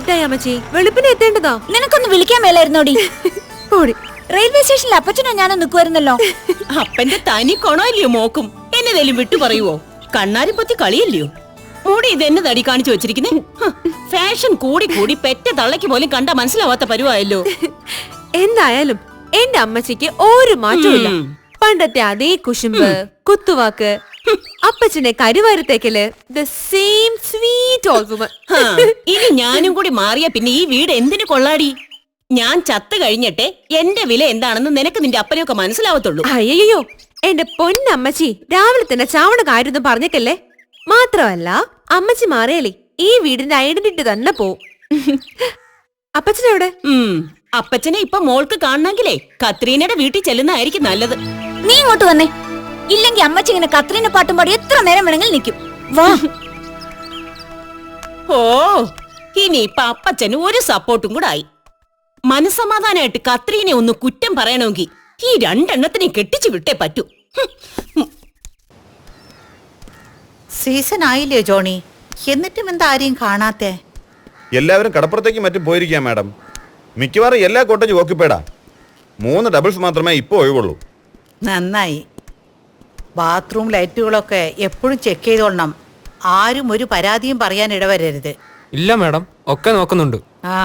ലേറ്റായി അമ്മച്ചി. വെളുപ്പിന് എത്തേണ്ടതാ? നിനക്കൊന്ന് വിളിക്കാൻ മേലായിരുന്നോടി. പോടി. റെയിൽവേ സ്റ്റേഷനിൽ അപ്പച്ചനോ ഞാനോ നിൽക്കുമായിരുന്നല്ലോ അപ്പന്റെ തനി കൊണമല്ലയോ മോക്കും? എന്നതേലും വിട്ടു പറയുവോ? കണ്ണാരി പത്തി കളിയല്ലയോ? മൂടി ഇതെന്നെ തടി കാണിച്ചു വെച്ചിരിക്കുന്നേ? ഹ്, ഫാഷൻ കൂടി കൂടി പെറ്റ തള്ളയ്ക്ക് പോലും കണ്ട മനസ്സിലാവാത്ത പരുവായല്ലോ. എന്തായാലും എന്റെ അമ്മച്ചിക്ക് ഒരു മാറ്റവും പണ്ടത്തെ അതേ കുശുമ്പ് കുത്തുവാക്ക് അപ്പച്ചന്റെ കരുവാരത്തേക്കൽ ദ സെയിം സ്വീറ്റ് ഹാ, ഇനി ഞാനും കൂടി മാറിയ പിന്നെ ഈ വീട് എന്തിനു കൊള്ളാടി? ഞാൻ ചത്തു കഴിഞ്ഞിട്ടെ എന്റെ വില എന്താണെന്ന് നിനക്ക് നിന്റെ അപ്പനെയൊക്കെ മനസ്സിലാവത്തുള്ളൂ. അയ്യോ എന്റെ പൊന്നമ്മച്ചി രാവിലെ തന്നെ ചാവണ കാര്യമൊന്നും പറഞ്ഞേക്കല്ലേ? മാത്രമല്ല അമ്മച്ചി മാറിയാലേ ഈ വീടിന്റെ ഐഡന്റിറ്റി തന്നെ പോ അപ്പച്ചനെവിടെ? അപ്പച്ചനെ ഇപ്പൊ മോൾക്ക് കാണണമെങ്കിലേ കത്രീനയുടെ വീട്ടിൽ ചെല്ലുന്നതായിരിക്കും നല്ലത്. നീ ഇങ്ങോട്ട് വന്നേ. ഇല്ലെങ്കിൽ അമ്മച്ചി ഇങ്ങനെ കത്രീന പാട്ടും പാടി എത്ര നേരം വേണമെങ്കിൽ നിൽക്കും. വാ. ഓ ഇനി ഇപ്പൊ അപ്പച്ചന് ഒരു സപ്പോർട്ടും കൂടെ ആയി. മനസമാധാനായിട്ട് കത്രീനെ ഒന്ന് കുറ്റം പറയണമെങ്കിൽ ഈ രണ്ടെണ്ണത്തിനെ കെട്ടിച്ചു വിട്ടേ പറ്റൂ. ഹും. സീസൺ ആയില്ലേ ജോണി? എന്നിട്ടും എന്താ ആരെയും കാണാത്തെ? എല്ലാവരും കടപ്പുറത്തേക്ക് മറ്റും പോയിരിക്കാം മാഡം. മിക്കവാറും എല്ലാ കോട്ടേജും ഓക്കിപ്പേടാ മൂന്ന് ഡബിൾസ് മാത്രമേ ഇപ്പോൾ ഒഴിവുള്ളൂ. നന്നായി. ബാത്റൂം ലൈറ്റുകളൊക്കെ എപ്പോഴും ചെക്ക് ചെയ്തോളണം. ആരും ഒരു പരാതിയും പറയാൻ ഇടവരരുത്. ഇല്ല മാഡം ഒക്കെ നോക്കുന്നുണ്ട്. ആ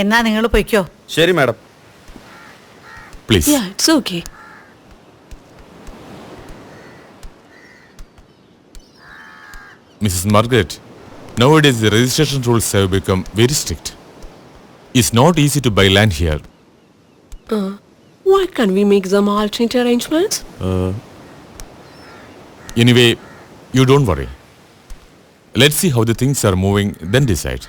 എന്നാ നിങ്ങൾ പൊയ്ക്കോ. ശരി madam. Please Mrs Margaret no it is registration rules have become very strict it's not easy to buy land here why can we make some alternate arrangements you don't worry. Let's see how the things are moving, then decide.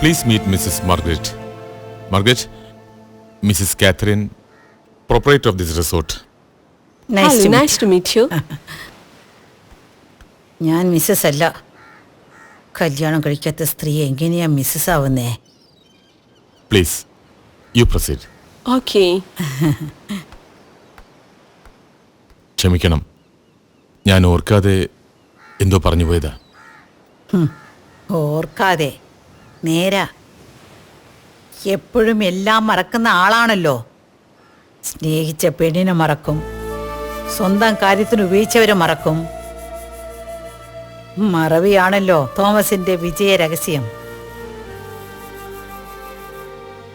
Please meet Mrs. Margaret. Margaret, Mrs. Catherine, proprietor of this resort. Nice Hello, to meet nice to meet you. ഞാൻ Mrs അല്ല കല്യാണം കഴിക്കാത്ത സ്ത്രീ എങ്ങനെയാ Mrs ആവുന്നേ? Please you proceed okay ക്ഷമിക്കണം. ഞാൻ ഓർക്കാതെ എന്തോ പറഞ്ഞു പോയതാ. ഓർക്കാതെ. നേരാ. എപ്പോഴും എല്ലാം മറക്കുന്ന ആളാണല്ലോ. സ്നേഹിച്ച പെണ്ണിനെ മറക്കും. സ്വന്തം കാര്യത്തിന് ഉപയോഗിച്ചവരെ മറക്കും. മറവിയാണല്ലോ തോമസിന്റെ വിജയ രഹസ്യം.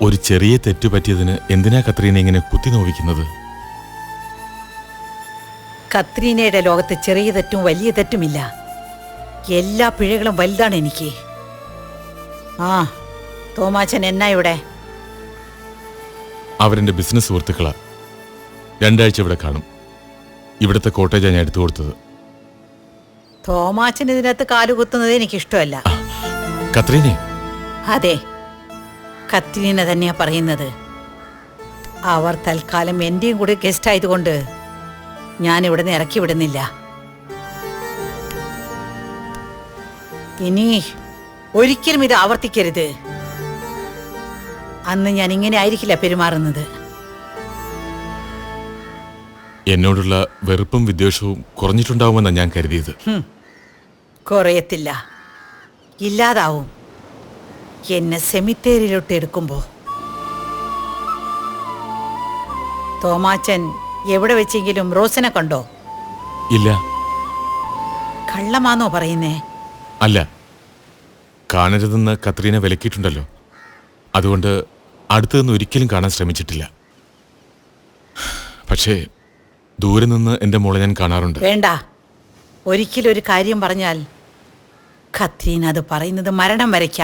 ഒരു ചെറിയ തെറ്റ് പറ്റിയതിന് എന്തിനാ കത്രീനെ ഇങ്ങനെ കുത്തി നോവിക്കുന്നത്? കത്രീനയുടെ ലോകത്ത് ചെറിയ തെറ്റും വലിയ തെറ്റുമില്ല. എല്ലാ പിഴകളും വലുതാണ് എനിക്ക്. ആ തോമാച്ചൻ എന്നാ ഇവിടെ? അവരെന്റെ ബിസിനസ് സുഹൃത്തുക്കളാ. രണ്ടാഴ്ച ഇവിടെ കാണും. ഇവിടുത്തെ കോട്ടേജാണ് ഞാൻ എടുത്തു കൊടുത്തത്. തോമാച്ചൻ ഇതിനകത്ത് കാലുകുത്തുന്നത് എനിക്കിഷ്ടമല്ല. കത്രീനെ? അതെ കത്രീന തന്നെയാ പറയുന്നത്. അവർ തൽക്കാലം എന്റെയും കൂടെ ഗസ്റ്റ് ആയതുകൊണ്ട് ഞാൻ ഇവിടെ നിന്ന് ഇറക്കി വിടുന്നില്ല. ഇനി ഒരിക്കലും ഇത് ആവർത്തിക്കരുത്. അന്ന് ഞാൻ ഇങ്ങനെ ആയിരിക്കില്ല പെരുമാറുന്നത്. എന്നോടുള്ള വെറുപ്പും വിദ്വേഷവും കുറഞ്ഞിട്ടുണ്ടാവുമെന്നാണ് ഞാൻ കരുതിയത്. കുറയത്തില്ല ഇല്ലാതാവും. എന്നെ സെമിത്തേരിയിലോട്ട് എടുക്കുമ്പോ. തോമാച്ചൻ എവിടെ വെച്ചെങ്കിലും റോസിനെ കണ്ടോ? ഇല്ല. കള്ളമാന്നോ പറയുന്നേ? അല്ല. കാണരുതെന്ന് കത്രീന വിലക്കിയിട്ടുണ്ടല്ലോ. അതുകൊണ്ട് അടുത്തു നിന്ന് ഒരിക്കലും കാണാൻ ശ്രമിച്ചിട്ടില്ല. പക്ഷേ ദൂരെ നിന്ന് എന്റെ മോളെ ഞാൻ കാണാറുണ്ട്. വേണ്ട. ഒരിക്കലും ഒരു കാര്യം പറഞ്ഞാൽ ഖത്രീൻ അത് പറയുന്നത് മരണം വരയ്ക്ക.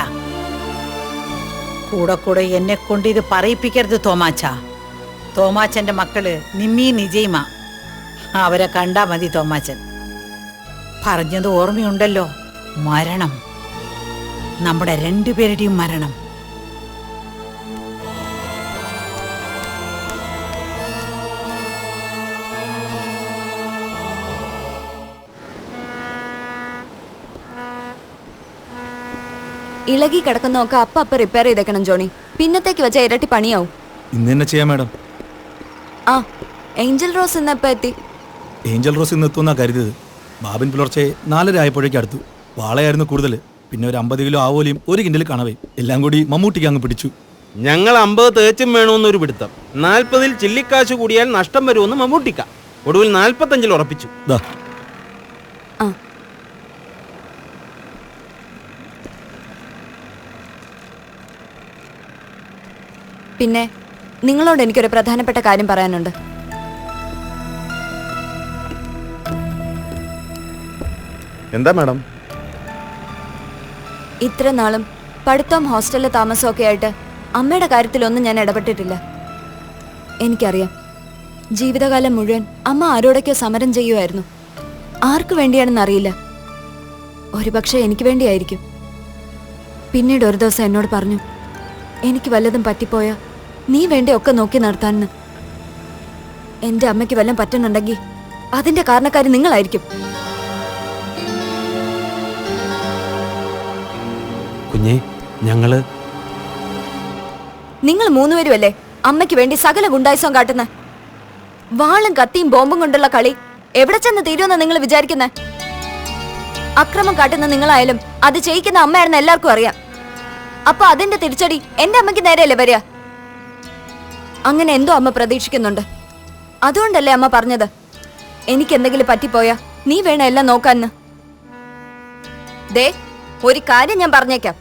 കൂടെ കൂടെ എന്നെ കൊണ്ട് ഇത് പറയിപ്പിക്കരുത് തോമാച്ച. തോമാച്ചന്റെ മക്കൾ നിമ്മി നിജയിമ. അവരെ കണ്ടാ മതി തോമാച്ചൻ. പറഞ്ഞത് ഓർമ്മയുണ്ടല്ലോ. മരണം. നമ്മുടെ രണ്ടുപേരുടെയും മരണം. ഇളകി കിടക്കുന്നതൊക്കെ അപ്പ അപ്പ റിപ്പയർ ചെയ്തേക്കണം ജോണി. പിന്നത്തേക്ക് വെച്ച ഇരട്ടി പണിയാവും. ഇന്ന് തന്നെ ചെയ്യാം മാഡം. ആ ഏഞ്ചൽ റോസ് ഇന്ന് എപ്പോ എത്തി? ഏഞ്ചൽ റോസ് ഇന്ന് എത്തുമെന്നാ കരുതിയത്. ബാബിൻ പുലർച്ചെ നാലര ആയപ്പോഴേക്ക് അടുത്തു. വാളയായിരുന്നു കൂടുതൽ പിന്നെ ഒരു അമ്പത് കിലോ ആവോലിയും ഒരു കിൻഡൽ കണവേ. എല്ലാം കൂടി മമ്മൂട്ടിക്ക് അങ്ങ് പിടിച്ചു. ഞങ്ങൾ അമ്പത് തേച്ചും വേണമെന്നൊരു പിടുത്തം. നാൽപ്പതിൽ ചില്ലിക്കാശ് കൂടിയാൽ നഷ്ടം വരുമെന്ന് മമ്മൂട്ടിക്ക. ഒടുവിൽ നാൽപ്പത്തഞ്ചിൽ ഉറപ്പിച്ചു. ദാ പിന്നെ നിങ്ങളോട് എനിക്കൊരു പ്രധാനപ്പെട്ട കാര്യം പറയാനുണ്ട്. എന്താ മാഡം? ഇത്ര നാളും പഠിത്തം ഹോസ്റ്റലിലെ താമസവും ഒക്കെ ആയിട്ട് അമ്മയുടെ കാര്യത്തിലൊന്നും ഞാൻ ഇടപെട്ടിട്ടില്ല. എനിക്കറിയാം. ജീവിതകാലം മുഴുവൻ അമ്മ ആരോടൊക്കെയോ സമരം ചെയ്യുമായിരുന്നു ആർക്കു വേണ്ടിയാണെന്ന് അറിയില്ല. ഒരുപക്ഷെ എനിക്ക് വേണ്ടിയായിരിക്കും. പിന്നീട് ഒരു ദിവസം എന്നോട് പറഞ്ഞു എനിക്ക് വല്ലതും പറ്റിപ്പോയാ നീ വേണ്ട ഒക്കെ നോക്കി നടത്താനെന്ന്. എന്റെ അമ്മയ്ക്ക് വല്ലതും പറ്റുന്നുണ്ടെങ്കിൽ അതിന്റെ കാരണക്കാരി നിങ്ങളായിരിക്കും. കുഞ്ഞെ ഞങ്ങൾ നിങ്ങൾ മൂന്നുപേരുമല്ലേ അമ്മയ്ക്ക് വേണ്ടി സകല ഗുണ്ടായുസം കാട്ടുന്ന? വാളും കത്തിയും ബോംബും കൊണ്ടുള്ള കളി എവിടെ ചെന്ന് തീരുമെന്ന് നിങ്ങൾ വിചാരിക്കുന്നേ? അക്രമം കാട്ടുന്ന നിങ്ങളായാലും അത് ചെയ്യിക്കുന്ന അമ്മയാണെന്ന് എല്ലാവർക്കും അറിയാം. അപ്പൊ അതിന്റെ തിരിച്ചടി എന്റെ അമ്മയ്ക്ക് നേരെയല്ലേ വരിക? അങ്ങനെ എന്തോ അമ്മ പ്രതീക്ഷിക്കുന്നുണ്ട്. അതുകൊണ്ടല്ലേ അമ്മ പറഞ്ഞത്? എനിക്ക് എന്തെങ്കിലും പറ്റിപ്പോയാ? നീ വേണം എല്ലാം നോക്കാന്ന്. ദേ ഒരു കാര്യം ഞാൻ പറഞ്ഞേക്കാം.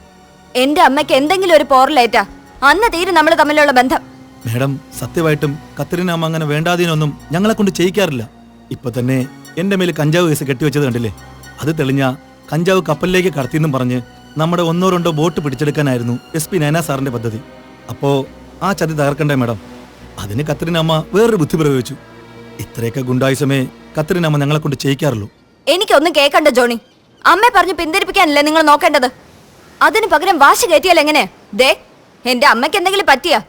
എന്റെ അമ്മയ്ക്ക് എന്തെങ്കിലും ഒരു പോറലേറ്റാ. അന്ന് തീരും നമ്മൾ തമ്മിലുള്ള ബന്ധം. മേഡം സത്യമായിട്ടും കത്രീന അമ്മ അങ്ങനെ വേണ്ടാതീനൊന്നും ഞങ്ങളെ കൊണ്ട് ചെയ്യിക്കാറില്ല. ഇപ്പൊ തന്നെ എന്റെ മേൽ കഞ്ചാവ് കേസ് കെട്ടിവെച്ചത് കണ്ടില്ലേ? അത് തെളിഞ്ഞ കഞ്ചാവ് കപ്പലിലേക്ക് കടത്തിയെന്നും പറഞ്ഞ് നമ്മുടെ ഒന്നോ രണ്ടോ ബോട്ട് പിടിച്ചെടുക്കാനായിരുന്നു എസ് പി നയന സാറിന്റെ പദ്ധതി. അപ്പോ ആ ചതി തകർക്കണ്ടേ മേഡം? അതിന് കത്രിനമ്മ വേറൊരു ബുദ്ധി പ്രയോഗിച്ചു. ഇത്രയൊക്കെ ഗുണ്ടായുസമേ കത്രീന അമ്മ ഞങ്ങളെ കൊണ്ട് ചെയ്യിക്കാറുള്ളൂ. എനിക്കൊന്നും കേക്കണ്ട ജോണി. അമ്മയെ പറഞ്ഞു പിന്തിരിപ്പിക്കാനല്ലേ നിങ്ങൾ നോക്കേണ്ടത്? അതിന് പകരം വാശി കയറ്റിയാൽ എങ്ങനെ? ദേ എന്റെ അമ്മയ്ക്ക് എന്തെങ്കിലും പറ്റിയാ?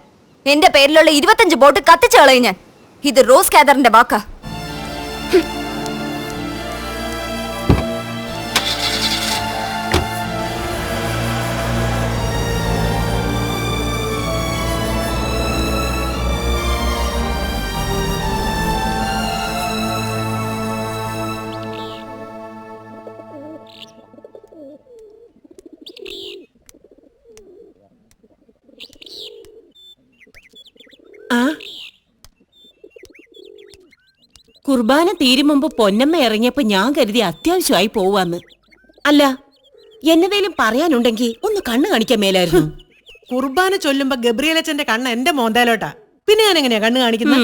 എന്റെ പേരിലുള്ള ഇരുപത്തഞ്ച് ബോട്ട് കത്തിച്ചു കളയും ഞാൻ. ഇത് റോസ് കാദറിന്റെ വാക്കാ. കുർബാന തീരും മുമ്പ് പൊന്നമ്മ ഇറങ്ങിയപ്പോ ഞാൻ കരുതി അത്യാവശ്യമായി പോവാന്ന്. അല്ല എന്നതേലും പറയാനുണ്ടെങ്കിൽ ഒന്ന് കണ്ണു കാണിക്കാൻ മേലായിരുന്നു. കുർബാന ചൊല്ലുമ്പോ ഗബ്രിയലച്ചന്റെ കണ്ണ് എന്റെ മോന്തയിലോട്ടാ പിന്നെ ഞാൻ എങ്ങനെയാ കണ്ണ് കാണിക്കുന്നത്.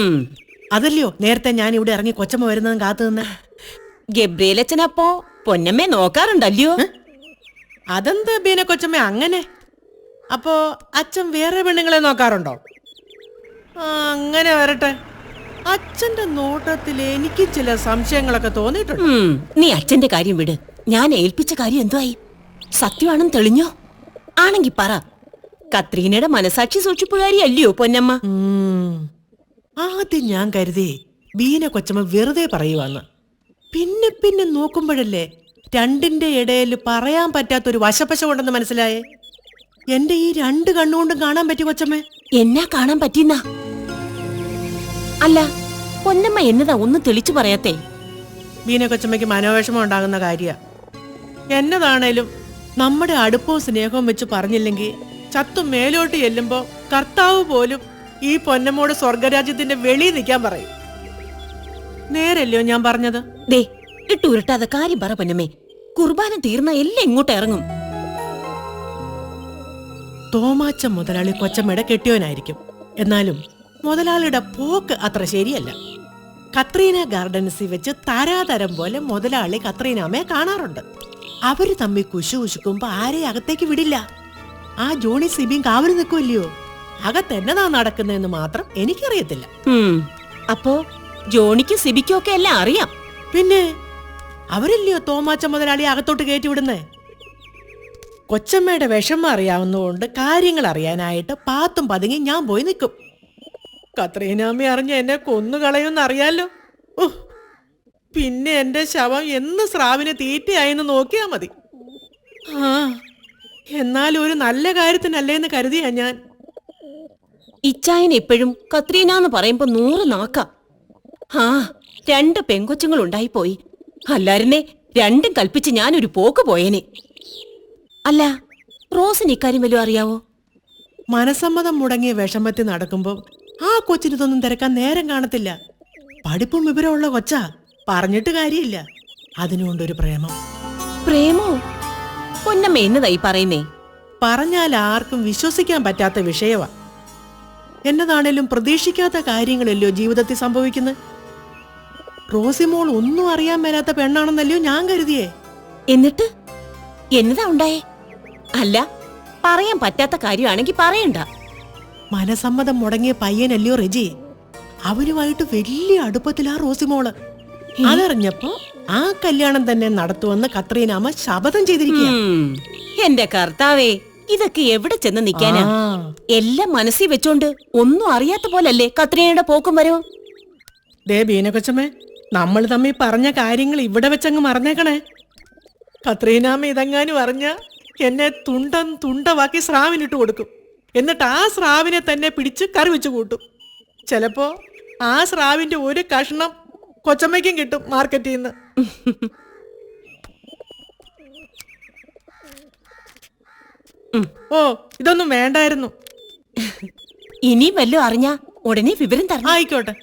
അതല്ലയോ നേരത്തെ ഞാൻ ഇവിടെ ഇറങ്ങി കൊച്ചമ്മ വരുന്നതും കാത്തു നിന്ന്. ഗബ്രിയലച്ചനപ്പോ പൊന്നമ്മയെ നോക്കാറുണ്ടല്ലയോ? അതെന്ത് ബീന കൊച്ചമ്മ അങ്ങനെ? അപ്പോ അച്ഛൻ വേറെ പെണ്ണുങ്ങളെ നോക്കാറുണ്ടോ? അങ്ങനെ വരട്ടെ. അച്ഛന്റെ നോട്ടത്തിൽ എനിക്ക് ചില സംശയങ്ങളൊക്കെ തോന്നിയിട്ടുണ്ട്. നീ അച്ഛന്റെ കാര്യം വിട്. ഞാൻ ഏൽപ്പിച്ച കാര്യം എന്തുവായി? സത്യമാണെന്ന് തെളിഞ്ഞോ? ആണെങ്കി പറ. കത്രീനയുടെ മനസാക്ഷി സൂക്ഷിപ്പുകാരി അല്ലയോ പൊന്നമ്മ. ആദ്യം ഞാൻ കരുതി ബീന കൊച്ചമ്മ വെറുതെ പറയുവാന്ന്. പിന്നെ പിന്നെ നോക്കുമ്പോഴല്ലേ രണ്ടിന്റെ ഇടയിൽ പറയാൻ പറ്റാത്ത ഒരു വശപ്പശ ഉണ്ടെന്ന് മനസ്സിലായേ? എന്റെ ഈ രണ്ട് കണ്ണുകൊണ്ടും കാണാൻ പറ്റി കൊച്ചമ്മേ? എന്നാ കാണാൻ പറ്റിന്നാ അല്ല പൊന്നമ്മ എന്നതാ ഒന്ന് തെളിച്ചു പറയാത്തേ? ബീന കൊച്ചമ്മയ്ക്ക് മനോവിഷമം ഉണ്ടാകുന്ന കാര്യ. എന്നതാണേലും നമ്മുടെ അടുപ്പവും സ്നേഹവും വെച്ച് പറഞ്ഞില്ലെങ്കിൽ ചത്തു മേലോട്ട് ചെല്ലുമ്പോ കർത്താവ് പോലും ഈ പൊന്നമ്മോട് സ്വർഗരാജ്യത്തിന്റെ വെളി നിൽക്കാൻ പറയും. നേരല്ലയോ ഞാൻ പറഞ്ഞത്? ദേ ഇട്ട് ഉരുട്ടാതെ കാര്യം പറ പൊന്നമ്മേ. കുർബാന തീർന്ന എല്ലാം ഇങ്ങോട്ട് ഇറങ്ങും. തോമാച്ച മുതലാളി കൊച്ചമ്മയുടെ കെട്ടിയവനായിരിക്കും എന്നാലും മുതലാളിയുടെ പോക്ക് അത്ര ശരിയല്ല. കത്രീന ഗാർഡൻസിൽ വെച്ച് താരാതരം പോലെ മുതലാളി കത്രീനാമ്മയെ കാണാറുണ്ട്. അവർ തമ്മിൽ കുശു കുശുക്കുമ്പോ ആരെയും അകത്തേക്ക് വിടില്ല. ആ ജോണി സിബിയും കാവൽ നിൽക്കുമല്ലയോ അകത്തെന്നതാ നടക്കുന്നതെന്ന് മാത്രം എനിക്കറിയത്തില്ല. അപ്പോ ജോണിക്കും സിബിക്കും ഒക്കെ എല്ലാം അറിയാം. പിന്നെ അവരില്ലയോ തോമാച്ച മുതലാളി അകത്തോട്ട് കയറ്റി വിടുന്നേ? കൊച്ചമ്മയുടെ വിഷമം അറിയാവുന്നതുകൊണ്ട് കാര്യങ്ങൾ അറിയാനായിട്ട് പാത്തും പതുങ്ങി ഞാൻ പോയി നിൽക്കും. കത്രീനാമ്മ അറിഞ്ഞ എന്നെ കൊന്നുകളയുമെന്ന് അറിയാലോ ഓ പിന്നെ എന്റെ ശവം എന്ന് സ്രാവിന് തീറ്റയായെന്ന് നോക്കിയാ മതി. ആ എന്നാലും ഒരു നല്ല കാര്യത്തിനല്ലേ എന്ന് കരുതിയാ ഞാൻ. ഇച്ചായൻ എപ്പോഴും കത്രീന എന്ന് പറയുമ്പോ നൂറ് നാക്ക. ആ രണ്ട് പെങ്കൊച്ചുങ്ങൾ ഉണ്ടായിപ്പോയി അല്ലാരനെ രണ്ടും കൽപ്പിച്ച് ഞാനൊരു പോക്ക് പോയേനെ. അല്ല റോസിന് ഇക്കാര്യം വല്ലതും അറിയാവോ? മനസമ്മതം മുടങ്ങിയ വിഷമത്തിൽ നടക്കുമ്പോൾ ആ കൊച്ചിന് ഇതൊന്നും തിരക്കാൻ നേരം കാണത്തില്ല. പഠിപ്പും വിവരമുള്ള കൊച്ചാ. പറഞ്ഞിട്ട് കാര്യമില്ല. അതിനുകൊണ്ടൊരു പ്രേമം. പ്രേമോ? പൊന്നമ്മ എന്നതായി പറയുന്നേ? പറഞ്ഞാൽ ആർക്കും വിശ്വസിക്കാൻ പറ്റാത്ത വിഷയമാ എന്നതാണേലും പ്രതീക്ഷിക്കാത്ത കാര്യങ്ങളല്ലയോ ജീവിതത്തിൽ സംഭവിക്കുന്നത് റോസിമോൾ ഒന്നും അറിയാൻ മേലാത്ത പെണ്ണാണെന്നല്ലയോ ഞാൻ കരുതിയേ. എന്നിട്ട്? എന്നതാ ഉണ്ടായേ? അല്ല പറയാൻ പറ്റാത്ത കാര്യമാണെങ്കിൽ പറയണ്ട. മനസമ്മതം മുടങ്ങിയ പയ്യനല്ലയോ റെജി? അവനുമായിട്ട് വലിയ അടുപ്പത്തിലാ റോസിമോൾ. അതറിഞ്ഞപ്പോ ആ കല്യാണം തന്നെ നടത്തുവെന്ന് കത്രീനാമ ശപഥം ചെയ്തിരിക്കുക എന്റെ കർത്താവേ ഇതൊക്കെ എവിടെ ചെന്ന് നിക്കാനാ? എല്ലാം മനസ്സിൽ വെച്ചോണ്ട് ഒന്നും അറിയാത്ത പോലല്ലേ കത്രീനയുടെ പോക്കും വരവും? ദേ ബീനക്കൊച്ചമ്മേ നമ്മൾ തമ്മിൽ പറഞ്ഞ കാര്യങ്ങൾ ഇവിടെ വെച്ചങ്ങ് മറന്നേക്കണേ. കത്രീനാമ്മ ഇതെങ്ങാനും അറിഞ്ഞ എന്നെ തുണ്ടൻ തുണ്ടവാക്കി സ്രാവിനിട്ട് കൊടുക്കും. എന്നിട്ട് ആ സ്രാവിനെ തന്നെ പിടിച്ച് കറി വെച്ച് കൂട്ടും. ചിലപ്പോ ആ സ്രാവിന്റെ ഒരു കഷ്ണം കൊച്ചമ്മയ്ക്കും കിട്ടും മാർക്കറ്റിൽ നിന്ന് ഓ ഇതൊന്നും വേണ്ടായിരുന്നു. ഇനി വല്ലതും അറിഞ്ഞ ഉടനെ വിവരം തരണം. ആയിക്കോട്ടെ.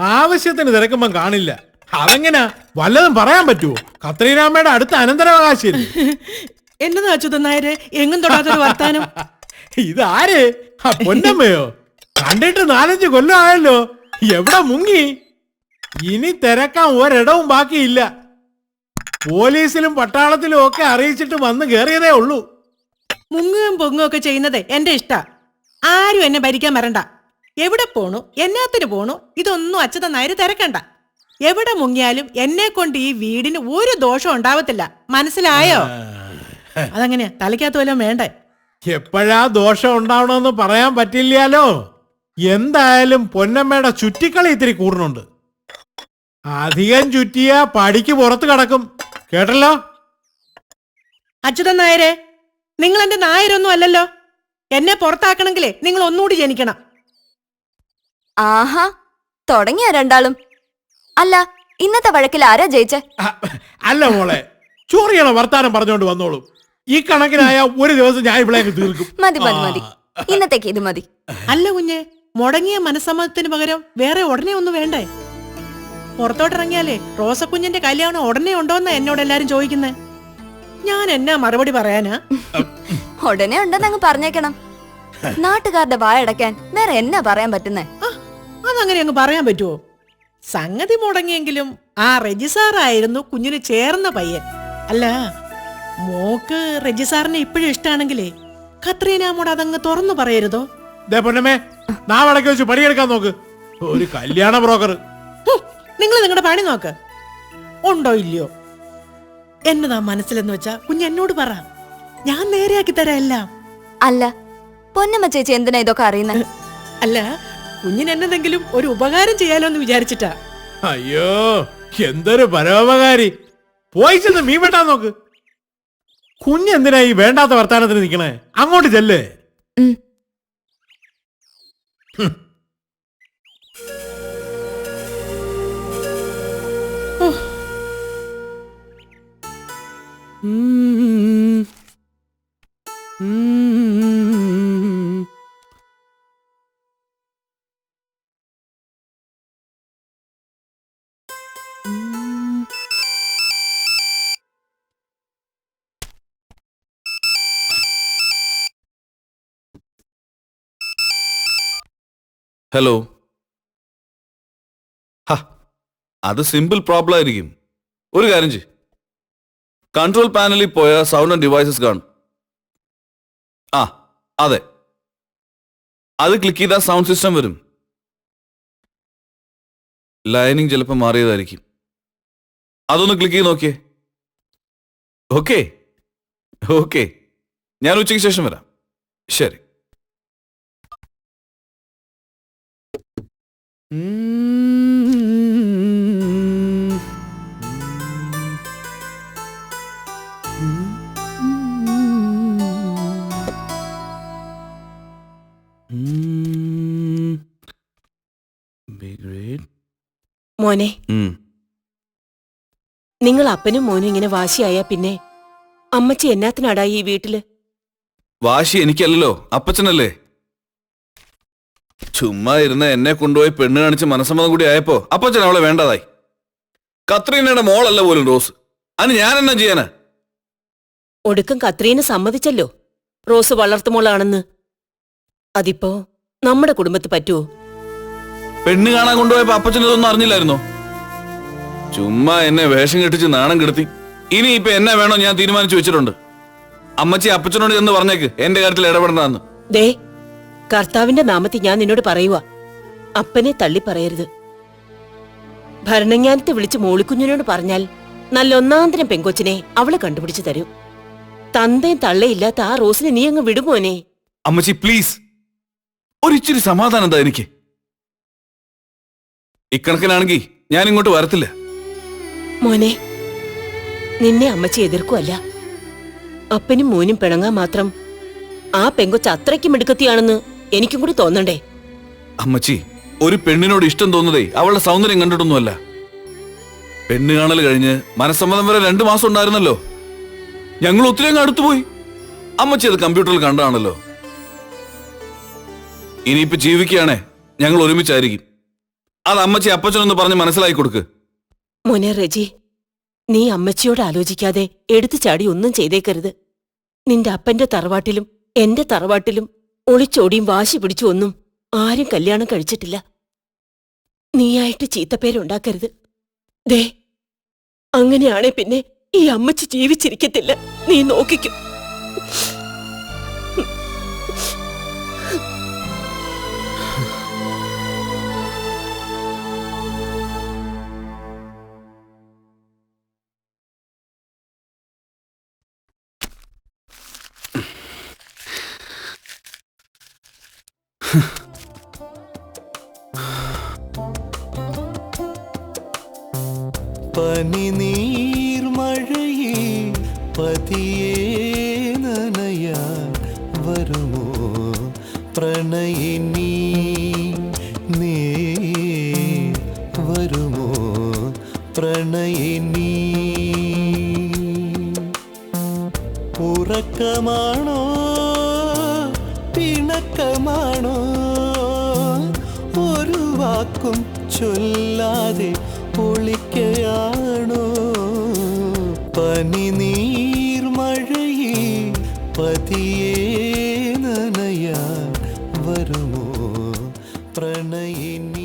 ആവശ്യത്തിന് തിരക്കുമ്പം കാണില്ല. അതെങ്ങനാ? വല്ലതും പറയാൻ പറ്റുമോ കത്രീരാമയുടെ അടുത്ത അനന്തരാവകാശം എന്നതാ അച്യുതൻ നായരെ? എങ്ങും തൊടാത്തൊരു വർത്താനം? ഇതാര് പൊന്നമ്മയോ? കണ്ടിട്ട് നാലഞ്ച് കൊല്ലം ആയല്ലോ. എവിടെ മുങ്ങി? ഇനി തിരക്കാൻ ഒരിടവും ബാക്കിയില്ല. പോലീസിലും പട്ടാളത്തിലും ഒക്കെ അറിയിച്ചിട്ട് വന്ന് കയറിയതേ ഉള്ളൂ. മുങ്ങുകയും പൊങ്ങുകയും ഒക്കെ ചെയ്യുന്നത് എന്റെ ഇഷ്ട. ആരും എന്നെ ഭരിക്കാൻ വരണ്ട. എവിടെ പോണു? എന്നാത്തിന് പോണു? ഇതൊന്നും അച്ഛത നായര് തിരക്കണ്ട. എവിടെ മുങ്ങിയാലും എന്നെ കൊണ്ട് ഈ വീടിന് ഒരു ദോഷം ഉണ്ടാവത്തില്ല. മനസ്സിലായോ? അതങ്ങനെയാ? തലയ്ക്കകത്ത് വല്ലതും വേണ്ടേ? എപ്പോഴാ ദോഷം ഉണ്ടാവണമെന്ന് പറയാൻ പറ്റില്ലല്ലോ. എന്തായാലും പൊന്നമ്മയുടെ ചുറ്റിക്കളി ഇത്തിരി കൂടുന്നുണ്ട്. അധികം ചുറ്റിയ പടിക്ക് പുറത്ത് കിടക്കും. കേട്ടല്ലോ? അച്യുതൻ നായരെ നിങ്ങൾ എന്റെ നായരൊന്നും അല്ലല്ലോ. എന്നെ പുറത്താക്കണമെങ്കിലേ നിങ്ങൾ ഒന്നുകൂടി ജനിക്കണം. ആഹാ തുടങ്ങിയ രണ്ടാളും? അല്ല ഇന്നത്തെ വഴക്കിൽ ആരാ ജയിച്ചേ? അല്ല മോളെ ചോറിയാണ് വർത്താനം പറഞ്ഞോണ്ട് വന്നോളൂ. ഈ കണക്കിനായ ഒരു ദിവസം ഞാൻ ഇവിടെ തീർക്കും. മതി മതി മതി. ഇന്നത്തേക്ക് ഇത് മതി. അല്ല കുഞ്ഞെ മുടങ്ങിയ മനസ്സമ്മതത്തിന് പകരം വേറെ ഉടനെ ഒന്നും വേണ്ടേ? പുറത്തോട്ടിറങ്ങിയാലേ റോസക്കുഞ്ഞിന്റെ കല്യാണം ഉടനെ ഉണ്ടോന്നാ എന്നോട് എല്ലാരും ചോദിക്കുന്നേ. ഞാൻ എന്നാ മറുപടി പറയാനാ? ഉടനെ ഉണ്ടെന്ന് അങ്ങ് പറഞ്ഞേക്കണം. നാട്ടുകാരുടെ വായടക്കാൻ വേറെ എന്നാ പറയാൻ പറ്റുന്നേ? ആ, അതങ്ങനെ അങ്ങ് പറയാൻ പറ്റുമോ സംഗതി മുടങ്ങിയെങ്കിലും ആ രജിസാറായിരുന്നു കുഞ്ഞിന് ചേർന്ന പയ്യൻ. അല്ല മോക്ക് രജിസാറിനെ ഇപ്പോഴും ഇഷ്ടാണെങ്കിലേ കത്രീനാമോട് അതങ്ങ് തുറന്നു പറയരുതോ? ദേ പൊന്നമ്മേ നാവടക്കി വെച്ച് പണിയെടുക്കാൻ നോക്ക്. ഒരു കല്യാണ ബ്രോക്കർ നിങ്ങൾ നിങ്ങളുടെ പണി നോക്ക്. ഉണ്ടോ ഇല്ലയോ? എന്നതാ മനസ്സിലെന്ന് വെച്ചാ കുഞ്ഞ് എന്നോട് പറ. ഞാൻ നേരെയാക്കി തരാം എല്ലാം. അല്ല പൊന്നമ്മ ചേച്ചി എന്തിനാ ഇതൊക്കെ അറിയുന്നേ? അല്ല കുഞ്ഞിന് എന്നതെങ്കിലും ഒരു ഉപകാരം ചെയ്യാലോ എന്ന് വിചാരിച്ചിട്ടാ. അയ്യോ എന്തൊരു പരോപകാരി. പോയി ചെന്ന് മീൻ വെട്ടാൻ നോക്ക്. കുഞ്ഞെന്തിനാ ഈ വേണ്ടാത്ത വർത്താനത്തിന് നിക്കണേ? അങ്ങോട്ട് ചെല്ലേ. ഹലോ ഹ, അത് സിമ്പിൾ പ്രോബ്ലം ആയിരിക്കും. ഒരു കാര്യം ചെയ് കൺട്രോൾ പാനലിൽ പോയ സൗണ്ട് ആൻഡ് ഡിവൈസസ് കാണും. ആ അതെ. അത് ക്ലിക്ക് ചെയ്താൽ സൗണ്ട് സിസ്റ്റം വരും. ലൈനിങ് ചിലപ്പോൾ മാറിയതായിരിക്കും. അതൊന്ന് ക്ലിക്ക് ചെയ്ത് നോക്കിയേ. ഓക്കെ ഓക്കെ ഞാൻ ഉച്ചയ്ക്ക് ശേഷം വരാം. ശരി. ഉം. മോനെ. നിങ്ങൾ അപ്പനും മോനും ഇങ്ങനെ വാശിയായ പിന്നെ അമ്മച്ചി എന്നാത്തിനാടാ ഈ വീട്ടിൽ? വാശി എനിക്കല്ലല്ലോ അപ്പച്ചനല്ലേ? ചുമ്മാ ഇരുന്ന് എന്നെ കൊണ്ടുപോയി പെണ്ണ് കാണിച്ച് മനസ്സമ്മതം കൂടി ആയപ്പോ അപ്പച്ചൻ അവളെ വേണ്ടതായി. കത്രീനയുടെ മോളല്ല പോലും റോസ്. അതിന് ഞാൻ എന്നാ ചെയ്യാനാ? ഒടുക്കം കത്രീന സമ്മതിച്ചല്ലോ. റോസ് വളർത്തുമോളാണെന്ന്. അതിപ്പോ നമ്മുടെ കുടുംബത്തിൽ പറ്റുമോ പെണ്ണ് കാണാൻ കൊണ്ടുപോയപ്പോ അപ്പച്ചൻ ഇതൊന്നും അറിഞ്ഞില്ലായിരുന്നോ? ചുമ്മാ എന്നെ വേഷം കെട്ടിച്ച് നാണം കെടുത്തി. ഇനി ഇപ്പൊ എന്നെ വേണോ ഞാൻ തീരുമാനിച്ചു വെച്ചിട്ടുണ്ട്. അമ്മച്ചി അപ്പച്ചനോട് എന്ന് പറഞ്ഞേക്ക് എന്റെ കാര്യത്തിൽ ഇടപെടണ്ടെന്ന്. ദേ കർത്താവിന്റെ നാമത്തിൽ ഞാൻ നിന്നോട് പറയുക അപ്പനെ തള്ളി പറയരുത്. ഭരണജ്ഞാനത്തെ വിളിച്ച് മോളിക്കുഞ്ഞിനോട് പറഞ്ഞാൽ നല്ല ഒന്നാന്തരം പെങ്കൊച്ചിനെ അവൾ കണ്ടുപിടിച്ചു തരും. തന്തയും തള്ളയില്ലാത്ത ആ റോസിനെ നീ അങ്ങ് വിടുമോനെ അമ്മച്ചി പ്ലീസ് ഒരിച്ചിരി സമാധാനം എന്താ എനിക്ക്? ഇക്കണക്കിനാണെങ്കിൽ ഞാൻ ഇങ്ങോട്ട് വരത്തില്ല. മോനെ നിന്നെ അമ്മച്ചി എതിർക്കുമല്ല അപ്പനും മോനും പിണങ്ങാൻ മാത്രം ആ പെങ്കൊച്ച് അത്രയ്ക്കും മിടുക്കത്തിയാണെന്ന് എനിക്കും കൂടി തോന്നണ്ടേ? അമ്മച്ചി ഒരു പെണ്ണിനോട് ഇഷ്ടം തോന്നുന്നതേ അവളുടെ സൗന്ദര്യം കണ്ടിട്ടൊന്നുമല്ല. പെണ്ണ് കാണൽ കഴിഞ്ഞ് മനസ്സമ്മതം വരെ രണ്ടു മാസം ഉണ്ടായിരുന്നല്ലോ. ഞങ്ങൾ ഒത്തിരി അങ്ങ് അടുത്തുപോയി. അമ്മച്ചി അത് കമ്പ്യൂട്ടറിൽ കണ്ടാണല്ലോ ഇനിയിപ്പോ ജീവിക്കുകയാണേ ഞങ്ങൾ ഒരുമിച്ചായിരിക്കും. അത് അമ്മച്ചി അപ്പച്ചനൊന്ന് പറഞ്ഞ് മനസ്സിലാക്കി കൊടുക്ക്. മോനെ റെജി നീ അമ്മച്ചിയോട് ആലോചിക്കാതെ എടുത്തു ചാടി ഒന്നും ചെയ്തേക്കരുത്. നിന്റെ അപ്പന്റെ തറവാട്ടിലും എന്റെ തറവാട്ടിലും ഒളിച്ചോടിയും വാശി പിടിച്ചു ഒന്നും ആരും കല്യാണം കഴിച്ചിട്ടില്ല. നീയായിട്ട് ചീത്തപ്പേരുണ്ടാക്കരുത്. ദേ അങ്ങനെയാണെ പിന്നെ ഈ അമ്മച്ചി ജീവിച്ചിരിക്കത്തില്ല. നീ നോക്കിക്കും. പനിനീർമഴയിൽ പതിയെ നനയാൻ വരുമോ? പ്രണയിനി നീ വരുമോ? പ്രണയിനി ഉറക്കമാണോ? പിണക്കമാണോ? ഒരു വാക്കും ചൊല്ലാതെ